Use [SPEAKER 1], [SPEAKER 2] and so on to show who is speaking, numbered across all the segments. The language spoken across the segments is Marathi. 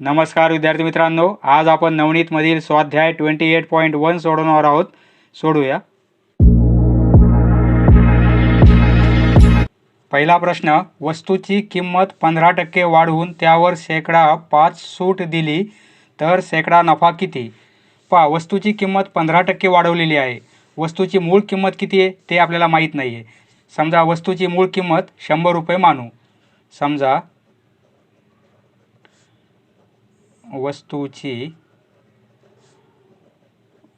[SPEAKER 1] नमस्कार विद्यार्थी मित्रांनो. आज आपण नवनीतमधील स्वाध्याय ट्वेंटी एट पॉईंट वन सोडवणार आहोत. सोडूया. पहिला प्रश्न वस्तूची किंमत पंधरा टक्के वाढवून त्यावर शेकडा पाच सूट दिली तर शेकडा नफा किती? पहा वस्तूची किंमत पंधरा टक्के वाढवलेली आहे. वस्तूची मूळ किंमत किती आहे? ते आपल्याला माहीत नाही आहे समजा वस्तूची मूळ किंमत शंभर रुपये मानू. समजा वस्तूची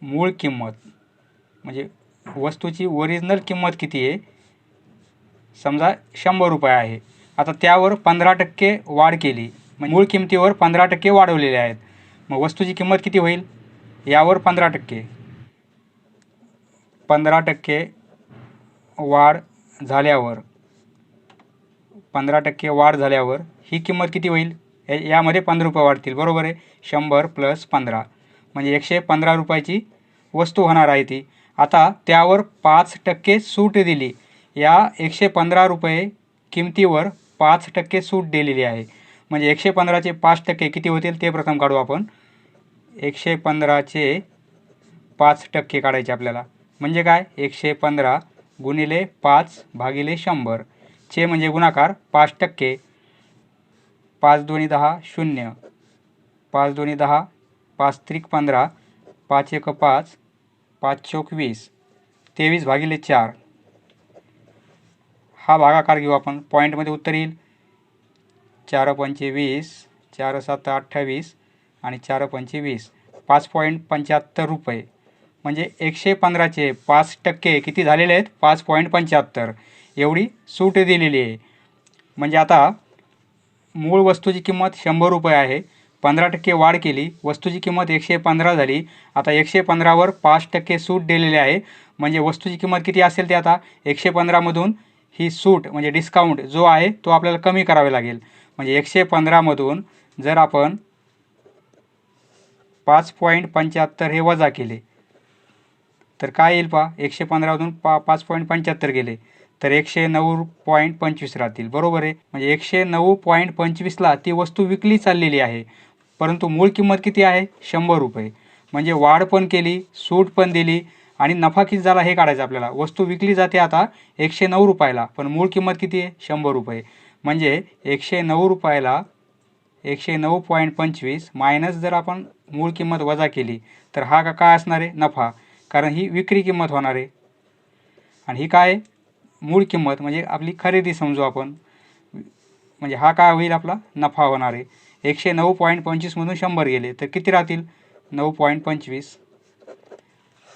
[SPEAKER 1] मूळ किंमत म्हणजे वस्तूची ओरिजिनल किंमत किती आहे? समजा शंभर रुपये आहे. आता त्यावर पंधरा टक्के वाढ केली. म्हणजे मूळ किमतीवर पंधरा टक्के वाढवलेले आहेत. मग वस्तूची किंमत किती होईल? यावर पंधरा टक्के. पंधरा टक्के वाढ झाल्यावर पंधरा टक्के वाढ झाल्यावर ही किंमत किती होईल? या- यामध्ये पंधरा रुपये वाढतील. बरोबर आहे? शंभर प्लस पंधरा. म्हणजे एकशे पंधरा रुपयाची वस्तू होणार आहे ती. आता त्यावर पाच टक्के सूट दिली. या एकशे पंधरा रुपये किमतीवर पाच टक्के सूट दिलेली आहे. म्हणजे एकशे पंधराचे पाच टक्के किती होतील ते प्रथम काढू आपण. एकशे पंधराचे पाच टक्के काढायचे आपल्याला. म्हणजे काय? एकशे पंधरा गुणिले पाच भागिले शंभर. चे म्हणजे गुणाकार पाच टक्के. पाच दोन्ही दहा शून्य. पाच दोन्ही दहा पाच त्रिक पंधरा पाच एक पाच पाच चौक वीस. तेवीस भागिले चार. हा भागाकार घेऊ आपण. पॉईंटमध्ये उत्तर येईल. चार पंचे वीस चार सात अठ्ठावीस आणि चार पंचे वीस. पाच पॉईंट पंच्याहत्तर रुपये. म्हणजे एकशे पंधराचे पाच टक्के किती झालेले आहेत? पाच पॉईंट पंच्याहत्तर. एवढी सूट दिलेली आहे. म्हणजे आता मूळ वस्तूची किंमत शंभर रुपये आहे. पंधरा टक्के वाढ केली. वस्तूची किंमत एकशे पंधरा झाली. आता एकशे पंधरावर पाच टक्के सूट दिलेली आहे. म्हणजे वस्तूची किंमत किती असेल ते आता एकशे पंधरामधून ही सूट म्हणजे डिस्काउंट जो आहे तो आपल्याला कमी करावे लागेल. म्हणजे एकशे पंधरामधून जर आपण पाच पॉईंट पंच्याहत्तर हे वजा केले तर काय येईल पा एकशे पंधरामधून पा पाच पॉईंट पंच्याहत्तर गेले. तर एकशे नऊ पॉईंट पंचवीस राहतील. बरोबर आहे? म्हणजे एकशे नऊ पॉईंट पंचवीसला ती वस्तू विकली चाललेली आहे. परंतु मूळ किंमत किती आहे? शंभर रुपये. म्हणजे वाढ पण केली सूट पण दिली आणि नफा किती झाला हे काढायचं आपल्याला. वस्तू विकली जाते आता एकशे नऊ रुपयाला. पण मूळ किंमत किती आहे? शंभर रुपये. म्हणजे एकशे नऊ रुपयाला एकशे नऊ पॉईंट पंचवीस मायनस जर आपण मूळ किंमत वजा केली तर हा का काय असणार आहे? नफा. कारण ही विक्री किंमत होणार आहे. आणि ही काय आहे? मूळ किंमत म्हणजे आपली खरेदी समजू आपण. म्हणजे हा काय होईल आपला नफा होणार आहे. एकशे नऊ पॉईंट पंचवीसमधून शंभर गेले. तर किती राहतील? नऊ पॉईंट पंचवीस.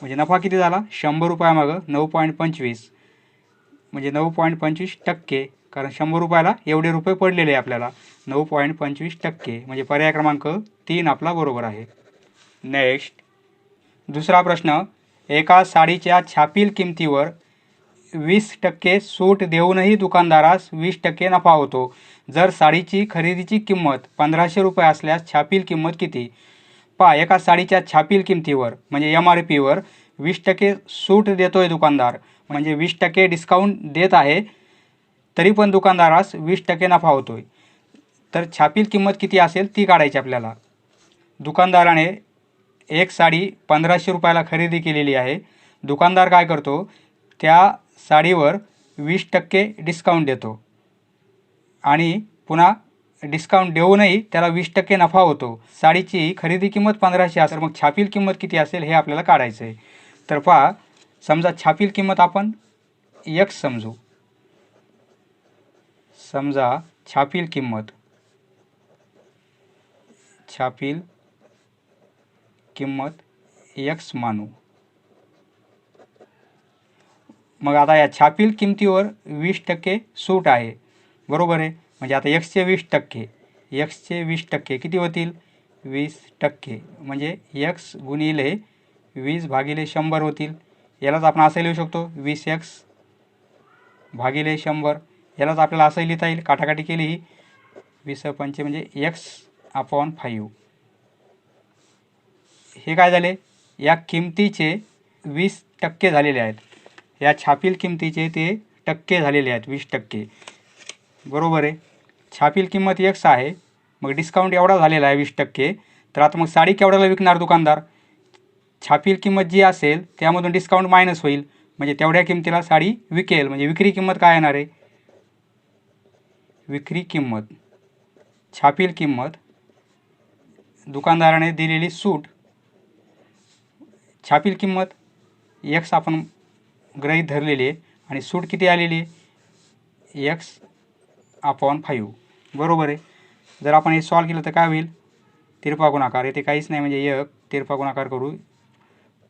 [SPEAKER 1] म्हणजे नफा किती झाला? शंभर रुपयामागं नऊ पॉईंट पंचवीस. म्हणजे नऊ पॉईंट पंचवीस टक्के. कारण शंभर रुपयाला एवढे रुपये पडलेले आहे आपल्याला. नऊ पॉईंट पंचवीस टक्के. म्हणजे पर्याय क्रमांक तीन आपला बरोबर आहे. नेक्स्ट दुसरा प्रश्न. एका साडीच्या छापील किमतीवर वीस टक्के सूट देऊनही दुकानदारास वीस टक्के नफा होतो. जर साडीची खरेदीची किंमत पंधराशे रुपये असल्यास छापील किंमत किती? पहा एका साडीच्या छापील किमतीवर म्हणजे एम आर पीवर वीस टक्के सूट देतोय दुकानदार. म्हणजे वीस टक्के डिस्काउंट देत आहे तरी पण दुकानदारास वीस टक्के नफा होतोय. तर छापील किंमत किती असेल ती काढायची आपल्याला. दुकानदाराने एक साडी पंधराशे रुपयाला खरेदी केलेली आहे. दुकानदार काय करतो? त्या साडीवर वीस टक्के डिस्काउंट देतो. आणि पुन्हा डिस्काउंट देऊनही त्याला वीस टक्के नफा होतो. साडीची खरेदी किंमत पंधराशे असेल मग छापील किंमत किती असेल हे आपल्याला काढायचं आहे तर पहा समजा छापील किंमत आपण यक्स समजू. समजा छापील किंमत छापील किंमत यक्स मानू. मग आता या छापील किमतीवर वीस टक्के सूट आहे. बरोबर आहे? म्हणजे आता एक्सचे वीस टक्के एक्सचे वीस टक्के किती होतील? वीस टक्के. म्हणजे यक्स गुणिले वीस भागिले शंभर होतील. यालाच आपण असं लिहू शकतो वीस एक्स भागिले शंभर. यालाच आपल्याला असंही लिहिता येईल काटाकाटी केली ही. वीस पंचे म्हणजे एक्स अपॉन फाईव्ह. हे काय झाले? या किमतीचे वीस टक्के झालेले आहेत. या छापील किमतीचे ते टक्के झालेले आहेत वीस टक्के. बरोबर आहे. छापील किंमत एक्स आहे. मग डिस्काउंट एवढा झालेला आहे वीस टक्के. तर आता मग साडी केवढ्याला विकणार दुकानदार? छापील किंमत जी असेल त्यामधून डिस्काउंट मायनस होईल. म्हणजे तेवढ्या किमतीला साडी विकेल. म्हणजे विक्री किंमत काय येणार आहे? विक्री किंमत. छापील किंमत. दुकानदाराने दिलेली सूट. छापील किंमत एक्स आपण ग्रहीत धरलेली आहे आणि सूट किती आलेली आहे? एक्स अपॉन फाईव्ह बरोबर आहे. जर आपण हे सॉल्व केलं तर काय होईल? तिरपा गुणाकार. येथे काहीच नाही म्हणजे एक तिरपा गुणाकार करू.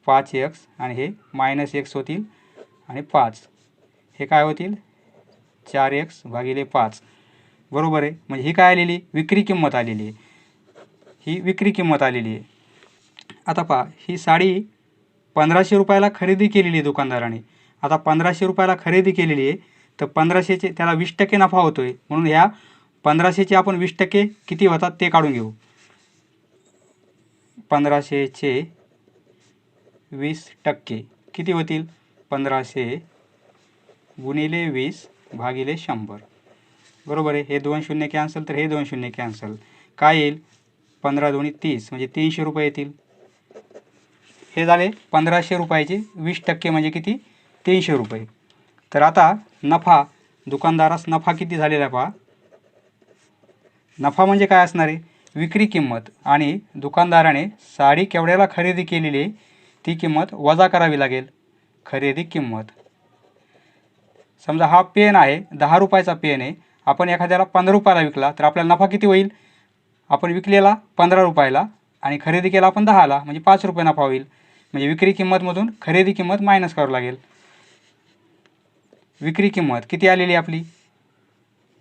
[SPEAKER 1] पाच एक्स आणि हे मायनस एक्स होतील आणि पाच. हे काय होतील? चार एक्स भागिले पाच. बरोबर आहे. म्हणजे ही काय आलेली? विक्री किंमत आलेली आहे. ही विक्री किंमत आलेली आहे. आता पहा ही साडी पंधराशे रुपयाला खरेदी केलेली आहे दुकानदाराने. आता पंधराशे रुपयाला खरेदी केलेली आहे तर पंधराशेचे त्याला वीस टक्के नफा होतो आहे म्हणून ह्या पंधराशेचे आपण वीस टक्के किती होतात ते काढून घेऊ. पंधराशेचे वीस टक्के किती होतील? पंधराशे गुणिले वीस भागिले शंभर. बरोबर आहे? हे दोन शून्य कॅन्सल तर हे दोन शून्य कॅन्सल. काय येईल? पंधरा दोन्ही तीस म्हणजे तीनशे रुपये येतील. हे झाले पंधराशे रुपयाचे वीस टक्के म्हणजे किती? तीनशे रुपये. तर आता नफा दुकानदारास नफा किती झालेला आहे पहा. नफा म्हणजे काय असणार आहे? विक्री किंमत आणि दुकानदाराने साडी केवढ्याला खरेदी केलेली आहे ती किंमत वजा करावी लागेल. खरेदी किंमत. समजा हा पेन आहे दहा रुपयाचा पेन आहे. आपण एखाद्याला पंधरा रुपयाला विकला तर आपल्याला नफा किती होईल? आपण विकलेला पंधरा रुपयाला आणि खरेदी केला आपण दहाला म्हणजे पाच रुपये नफा होईल. म्हणजे विक्री किंमतमधून खरेदी किंमत मायनस करावं लागेल. विक्री किंमत. किती आलेली आहे आपली?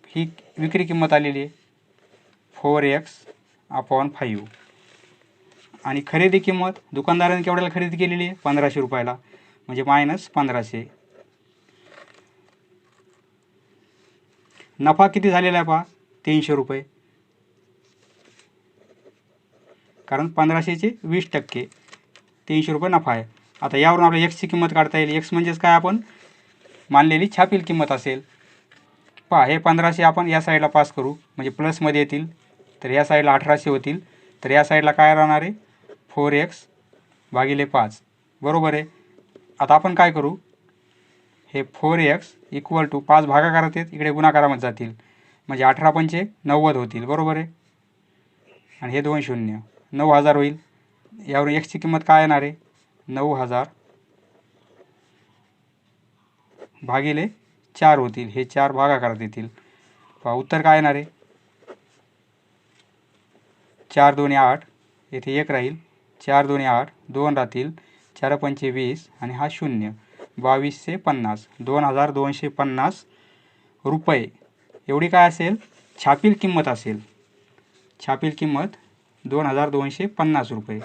[SPEAKER 1] ही विक्री किंमत आलेली आहे. फोर एक्स अपॉन फाईव्ह आणि खरेदी किंमत दुकानदाराने केवढ्याला खरेदी केलेली आहे? पंधराशे रुपयाला. म्हणजे मायनस पंधराशे. नफा किती झालेला आहे पहा? तीनशे रुपये. कारण पंधराशेचे वीस टक्के. तीनशे रुपये नफा आहे. आता यावरून आपल्या एक्सची किंमत काढता येईल. एक्स म्हणजेच काय आपण? मानलेली छापील किंमत असेल. पहा हे पंधराशे आपण या साईडला पास करू. म्हणजे प्लसमध्ये येतील. तर या साईडला अठराशे होतील. तर या साईडला काय राहणार आहे? फोर एक्स भागिले पाच. बरोबर आहे. आता आपण काय करू? हे फोर एक्स इक्वल टू पाच भागाकारात आहेत इकडे गुणाकारामध्ये जातील. म्हणजे अठरा पंचे नव्वद होतील. बरोबर आहे. आणि हे दोन शून्य. नऊ हजार होईल. यावरून एक्सची किंमत काय येणार आहे? नऊ हजार भागिले चार होतील. हे चार भागाकारात येतील. पहा उत्तर काय येणार आहे? चार दोन्ही आठ. येथे एक राहील. चार दोन्ही आठ. दोन राहतील. चार पंचे वीस आणि हा शून्य. बावीसशे पन्नास. दोन हजार दोनशे पन्नास रुपये. एवढी काय असेल? छापील किंमत असेल. छापील किंमत दोन हजार दोनशे पन्नास रुपये.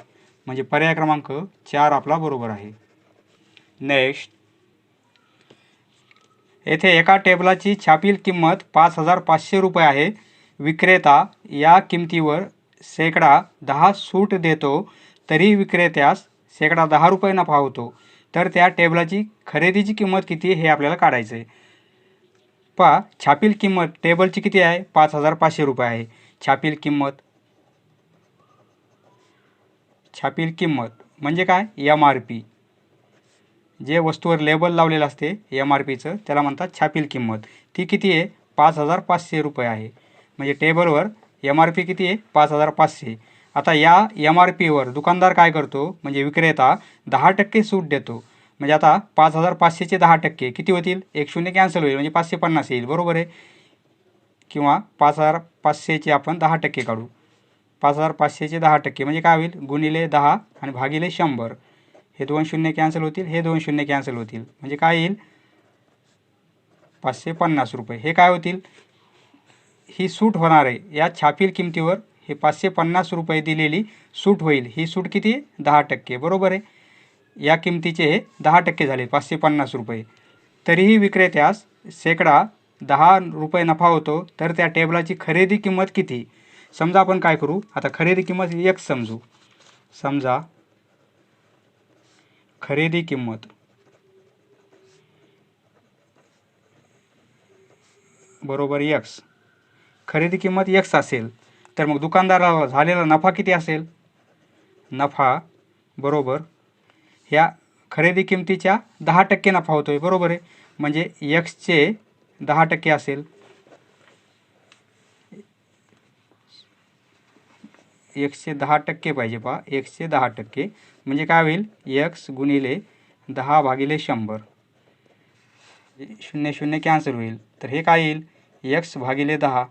[SPEAKER 1] म्हणजे पर्याय क्रमांक चार आपला बरोबर आहे. नेक्स्ट येथे एका टेबलाची छापील किंमत पाच हजार पाचशे रुपये आहे. विक्रेता या किमतीवर शेकडा दहा सूट देतो तरी विक्रेत्यास शेकडा दहा रुपये नफा होतो. तर त्या टेबलाची खरेदीची किंमत किती हे आपल्याला काढायचं आहे पहा छापील किंमत टेबलची किती आहे? पाच हजार पाचशे रुपये आहे. छापील किंमत छापील किंमत म्हणजे काय? M R P. जे वस्तूवर लेबल लावलेलं असते एम आर पीचं त्याला म्हणतात छापील किंमत. ती किती आहे? पाच हजार पाचशे रुपये आहे. म्हणजे टेबलवर एम आर पी किती आहे? पाच हजार पाचशे. आता या एम आर पीवर दुकानदार काय करतो? म्हणजे विक्रेता दहा टक्के सूट देतो. म्हणजे आता पाच हजार पाचशेचे दहा टक्के किती होतील? एक शून्य कॅन्सल होईल म्हणजे पाचशे पन्नास येईल. बरोबर आहे? किंवा पाच हजार पाचशेचे आपण दहा टक्के काढू. पाच हजार पाचशेचे दहा टक्के म्हणजे काय होईल? गुणिले दहा आणि भागिले शंभर. हे दोन शून्य कॅन्सल होतील हे दोन शून्य कॅन्सल होतील. म्हणजे काय येईल? पाचशे पन्नास रुपये. हे काय होतील? ही सूट होणार आहे. या छापील किमतीवर हे पाचशे पन्नास रुपये दिलेली सूट होईल. ही सूट किती? दहा टक्के. बरोबर आहे? या किमतीचे हे दहा टक्के झाले पाचशे पन्नास रुपये. तरीही विक्रेत्यास शेकडा दहा रुपये नफा होतो तर त्या टेबलाची खरेदी किंमत किती? समजा आपण काय करू? आता खरेदी किंमत एक समजू. समजा खरेदी किंमत. बरोबर एक्स खरेदी किंमत एक्स असेल तर मग दुकानदाराला झालेला नफा किती असेल? नफा बरोबर. ह्या खरेदी किमतीच्या दहा टक्के नफा होतो आहे बरोबर आहे? म्हणजे यक्सचे दहा टक्के असेल. एक्सचे दहा टक्के पाहिजे पहा. एक्सचे दहा टक्के. म्हणजे काय होईल? एक्स गुणिले दहा भागिले शंभर. शून्य शून्य कॅन्सल होईल. तर हे काय येईल? एक्स भागिले दहा.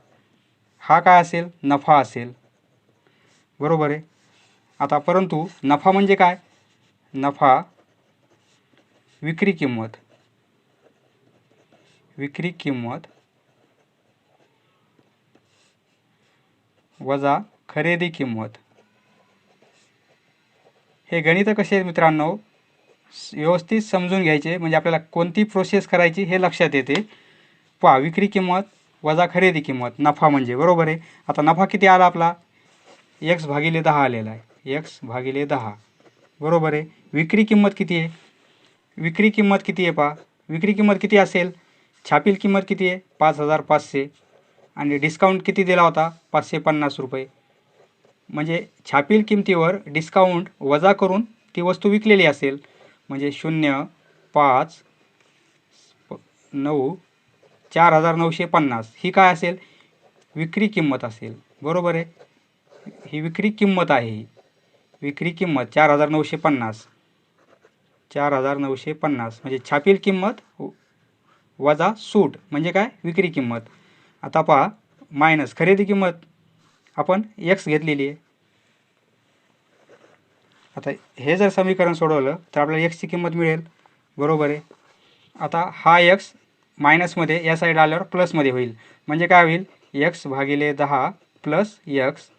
[SPEAKER 1] हा काय असेल? नफा असेल. बरोबर आहे? आता परंतु नफा म्हणजे काय? नफा विक्री किंमत. विक्री किंमत वजा खरेदी किंमत. हे गणितं कसे आहेत मित्रांनो? व्यवस्थित समजून घ्यायचे म्हणजे आपल्याला कोणती प्रोसेस करायची हे लक्षात येते. पहा विक्री किंमत वजा खरेदी किंमत नफा म्हणजे बरोबर आहे? आता नफा किती आला आपला? एक्स भागिले दहा आलेला आहे. एक्स भागिले दहा. बरोबर आहे? विक्री किंमत किती आहे? विक्री किंमत किती आहे पहा? विक्री किंमत किती असेल? छापील किंमत किती आहे? पाच हजार पाचशे. आणि डिस्काउंट किती दिला होता? पाचशे पन्नास रुपये. म्हणजे छापील किमतीवर डिस्काउंट वजा करून ती वस्तू विकलेली असेल. म्हणजे शून्य पाच प- नऊ चार हजार नऊशे पन्नास. ही काय असेल? विक्री किंमत असेल. बरोबर आहे? ही विक्री किंमत आहे ही. विक्री किंमत चार हजार नऊशे पन्नास. चार हजार नऊशे पन्नास. म्हणजे छापील किंमत वजा सूट. म्हणजे काय? विक्री किंमत. आता पहा मायनस खरेदी किंमत. आपण एक्स घेतलेली आहे. आता हे जर समीकरण सोडवलं तर आपल्याला एक्सची किंमत मिळेल. बरोबर आहे. आता हा एक्स मायनसमध्ये या साईड आल्यावर प्लसमध्ये होईल. म्हणजे काय होईल? एक्स भागिले दहा प्लस एक्स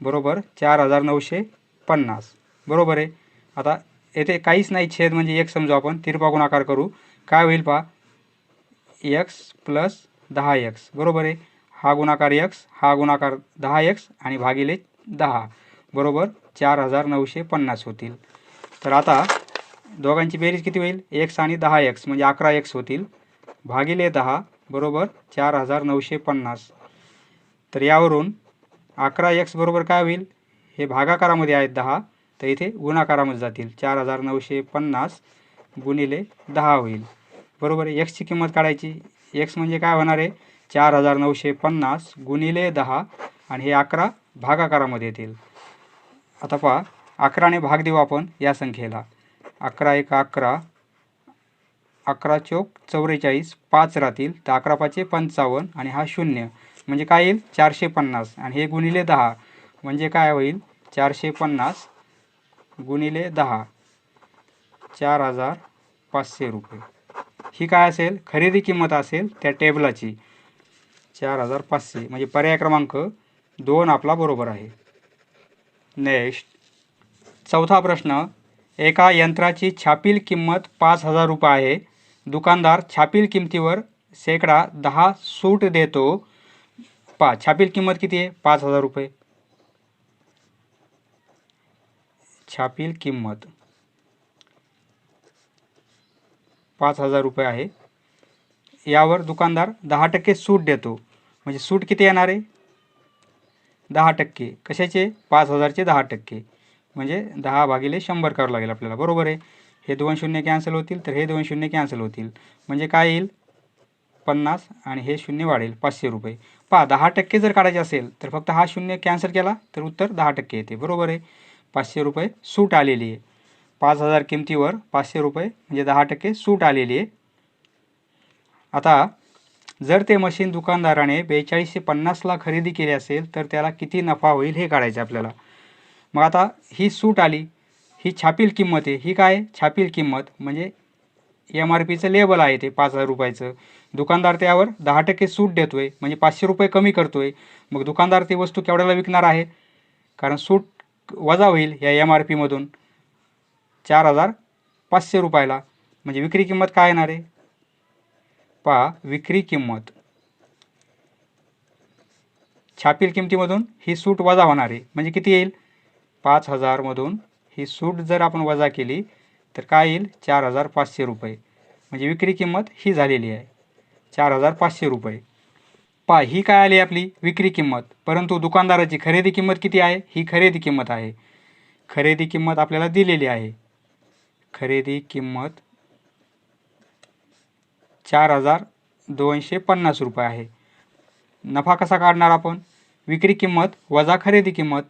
[SPEAKER 1] बरोबर चार हजार नऊशे पन्नास. बरोबर आहे. आता येथे काहीच नाही छेद म्हणजे एक समजू आपण. तिरपा गुणाकार करू. काय होईल पहा? एक्स प्लस दहा एक्स बरोबर आहे. हा गुणाकार एक्स हा गुणाकार दहा एक्स आणि भागिले दहा. बरोबर चार हजार नऊशे पन्नास होतील. तर आता दोघांची बेरीज किती होईल? एक्स आणि दहा एक्स म्हणजे अकरा एक्स होतील. भागिले दहा बरोबर चार हजार नऊशे पन्नास. तर यावरून अकरा एक्स बरोबर काय होईल? हे भागाकारामध्ये आहेत दहा तर इथे गुणाकारामध्ये जातील. चार हजार नऊशे पन्नास गुणिले दहा होईल. बरोबर आहे एक्सची किंमत काढायची. एक्स म्हणजे काय होणार आहे? चार हजार नऊशे पन्नास गुणिले दहा आणि हे अकरा भागाकारामध्ये येतील. आता पहा अकराने भाग देऊ आपण या संख्येला. अकरा एक अकरा अकरा चौक चौवेचाळीस पाच राहतील तर अकरा पाचशे पंचावन्न आणि हा शून्य. म्हणजे काय येईल? चारशे पन्नास आणि हे गुणिले दहा. म्हणजे काय होईल? चारशे पन्नास गुणिले दहा. चार हजार पाचशे रुपये. ही काय असेल? खरेदी किंमत असेल त्या टेबलाची. चार हजार पाचशे. म्हणजे पर्याय क्रमांक दोन आपला बरोबर आहे. नेक्स्ट चौथा प्रश्न. एका यंत्राची छापील किंमत पाच हजार रुपये आहे. दुकानदार छापील किमतीवर शेकडा दहा सूट देतो. पा छापील किंमत किती आहे? पाच हजार रुपये. छापील किंमत पाच हजार रुपये आहे. यावर दुकानदार दहा टक्के सूट देतो. म्हणजे सूट किती येणार आहे? दहा टक्के. कशाचे? पाच हजारचे दहा टक्के. म्हणजे दहा भागिले शंभर करावं लागेल आपल्याला. बरोबर आहे? हे दोन शून्य कॅन्सल होतील तर हे दोन शून्य कॅन्सल होतील. म्हणजे काय येईल? पन्नास आणि हे शून्य वाढेल पाचशे रुपये. पहा दहा टक्के जर काढायचे असेल तर फक्त हा शून्य कॅन्सल केला तर उत्तर दहा टक्के येते. बरोबर आहे? पाचशे रुपये सूट आलेली आहे. पाच हजार किमतीवर पाचशे रुपये म्हणजे दहा टक्के सूट आलेली आहे. आता जर ते मशीन दुकानदाराने बेचाळीसशे पन्नासला खरेदी केली असेल तर त्याला किती नफा होईल हे काढायचं आपल्याला. मग आता ही सूट आली ही छापील किंमत आहे ही काय? छापील किंमत म्हणजे एम आर पीचं लेबल आहे ते पाच हजार रुपयाचं. दुकानदार त्यावर दहा टक्के सूट देतो आहे म्हणजे पाचशे रुपये कमी करतो आहे मग दुकानदार ती वस्तू केवढ्याला विकणार आहे? कारण सूट वजा होईल या एम आर पीमधून चार हजार पाचशे रुपयाला. म्हणजे विक्री किंमत काय येणार आहे? पहा विक्री किंमत. छापील किमतीमधून ही सूट वजा होणार. आहे म्हणजे किती येईल? पाच हजारमधून ही सूट जर आपण वजा केली तर काय येईल? चार हजार पाचशे रुपये. म्हणजे विक्री किंमत ही झालेली आहे. चार हजार पाचशे रुपये. पहा ही काय आली आपली? विक्री किंमत. परंतु दुकानदाराची खरेदी किंमत किती आहे? ही खरेदी किंमत आहे. खरेदी किंमत आपल्याला दिलेली आहे. खरेदी किंमत चार हजार दोनशे पन्नास रुपये आहे. नफा कसा काढणार आपण? विक्री किंमत वजा खरेदी किंमत.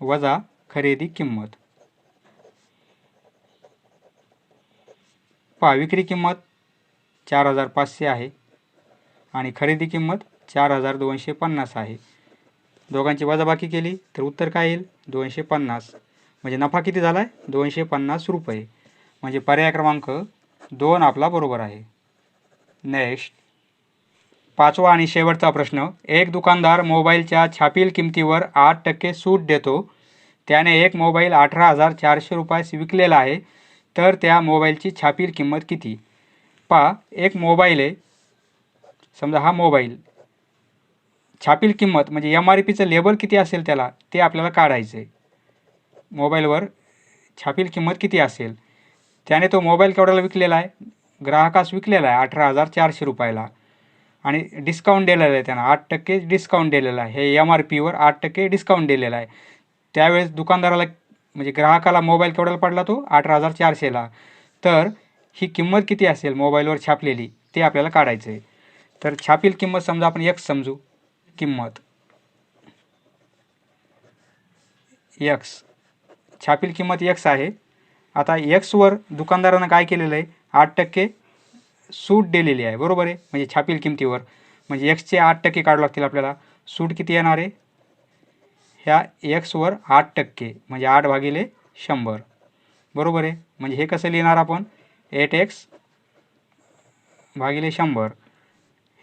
[SPEAKER 1] वजा खरेदी किंमत. पहा विक्री किंमत चार हजार पाचशे आहे आणि खरेदी किंमत चार हजार दोनशे पन्नास आहे. दोघांची वजाबाकी केली तर उत्तर काय येईल? दोनशे पन्नास. म्हणजे नफा किती झाला आहे दोनशे पन्नास रुपये. म्हणजे पर्याय क्रमांक दोन आपला बरोबर आहे. नेक्स्ट पाचवा आणि शेवटचा प्रश्न. एक दुकानदार मोबाईलच्या छापील किमतीवर आठ टक्के सूट देतो. त्याने एक मोबाईल अठरा हजार चारशे रुपयास विकलेला आहे. तर त्या मोबाईलची छापील किंमत किती? पहा एक मोबाईल आहे. समजा हा मोबाईल. छापील किंमत म्हणजे एम आर पीचं लेबल किती असेल त्याला? ते आपल्याला काढायचं आहे मोबाईलवर छापील किंमत किती असेल? त्याने तो मोबाईल केवढ्याला विकलेला आहे? ग्राहकास विकलेला आहे अठरा हजार चारशे रुपयाला. आणि डिस्काउंट दिलेला आहे त्यांना. आठ टक्के डिस्काउंट दिलेला आहे. हे एम आर पीवर आठ टक्के डिस्काउंट दिलेला आहे. त्यावेळेस दुकानदाराला म्हणजे ग्राहकाला मोबाईल केवढ्याला पडला तो? अठरा हजार चारशेला. तर ही किंमत किती असेल मोबाईलवर छापलेली? ते आपल्याला काढायचं आहे तर छापील किंमत समजा आपण एक्स समजू. किंमत. एक्स छापील किंमत एक्स आहे. आता एक्सवर दुकानदारानं काय केलेलं आहे? आठ टक्के सूट दिलेली आहे. बरोबर आहे? म्हणजे छापील किमतीवर. म्हणजे एक्सचे आठ टक्के काढू लागतील आपल्याला. सूट किती येणार आहे? ह्या एक्सवर आठ टक्के. म्हणजे आठ भागिले शंभर. बरोबर आहे? म्हणजे हे कसं लिहिणार आपण? एट एक्स भागिले शंभर.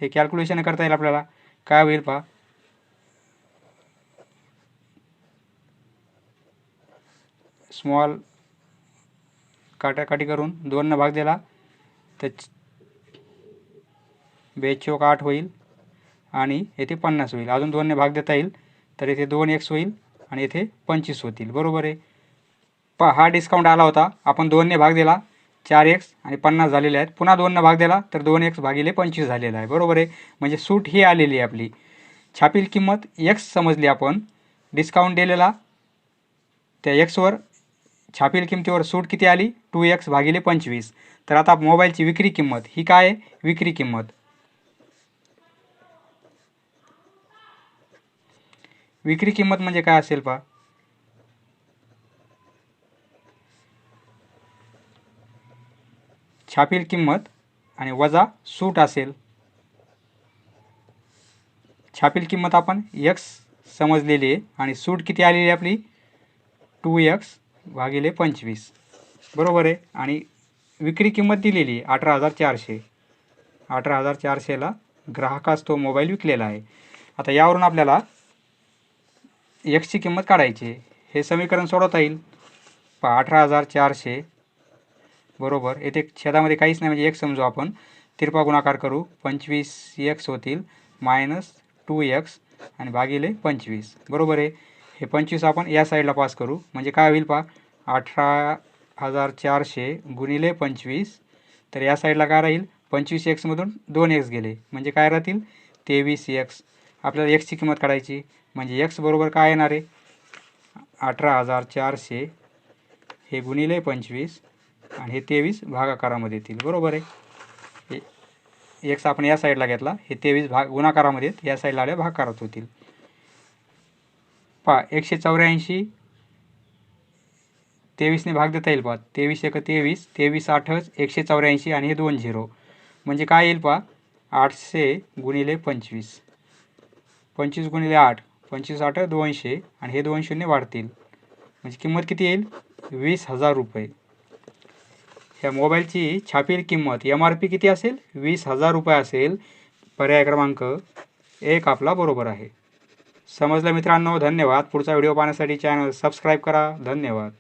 [SPEAKER 1] हे कॅल्क्युलेशन करता येईल आपल्याला. काय होईल पहा? स्मॉल काटाकाटी करून दोननं भाग दिला तर बेचोक आठ होईल आणि येथे पन्नास होईल. अजून दोनने भाग देता येईल तर येथे दोन एक्स होईल आणि येथे पंचवीस होतील. बरोबर आहे? प हा डिस्काउंट आला होता. आपण दोनने भाग दिला चार एक्स आणि पन्नास झालेले आहेत. पुन्हा दोननं भाग दिला तर दोन एक्स भागिले पंचवीस झालेला आहे. बरोबर आहे? म्हणजे सूट ही आलेली आहे आपली. छापील किंमत एक्स समजली आपण. डिस्काउंट दिलेला त्या एक्सवर छापील किमतीवर सूट किती आली? टू एक्स भागिले पंचवीस. तर आता मोबाईलची विक्री किंमत. ही काय आहे? विक्री किंमत. विक्री किंमत म्हणजे काय असेल पा छापील किंमत आणि वजा सूट असेल. छापील किंमत आपण एक्स समजलेली आहे आणि सूट किती आलेली आहे आपली? टू एक्स भागिले पंचवीस. बरोबर आहे? आणि विक्री किंमत दिलेली अठरा हजार चारशे. अठरा हजार चारशेला ग्राहकास तो मोबाईल विकलेला आहे. आता यावरून आपल्याला एक्सची किंमत काढायची आहे. हे समीकरण सोडवता येईल. पहा अठरा हजार चारशे. बरोबर? येथे छेदामध्ये काहीच नाही म्हणजे एक समजू आपण. तिरपा गुणाकार करू. पंचवीस एक्स होतील. मायनस टू एक्स आणि भागिले पंचवीस. बरोबर आहे? हे पंचवीस आपण या साईडला पास करू. म्हणजे काय होईल पहा अठरा हजार चारशे गुणिले पंचवीस. तर या साईडला काय राहील? पंचवीस एक्समधून दोन एक्स गेले. म्हणजे काय राहतील? तेवीस एक्स आपल्याला एक्सची किंमत काढायची. म्हणजे एक्स बरोबर काय येणार आहे? अठरा हजार चारशे हे गुणिले पंचवीस आणि हे तेवीस भागाकारामध्ये येतील. बरोबर आहे? हे एक्स आपण या साईडला घेतला. हे तेवीस भाग गुणाकारामध्ये या साईडला आल्या भागाकारात होतील. पहा एकशे चौऱ्याऐंशी. तेवीसने भाग देता येईल पहा. तेवीस एक तेवीस तेवीस आठच एकशे चौऱ्याऐंशी आणि हे दोन झिरो. म्हणजे काय येईल पहा? आठशे गुणिले पंचवीस. पंचवीस गुणिले आठ पंचवीस आठ दोनशे आणि हे दोन शून्य वाढतील. म्हणजे किंमत किती येईल? वीस हजार रुपये. ह्या मोबाईलची छापील किंमत एम आर पी किती असेल? वीस हजार रुपये असेल. पर्याय क्रमांक एक आपला बरोबर आहे. समजलं मित्रांनो धन्यवाद. पुढचा व्हिडिओ पाहण्यासाठी चॅनल सबस्क्राईब करा. धन्यवाद.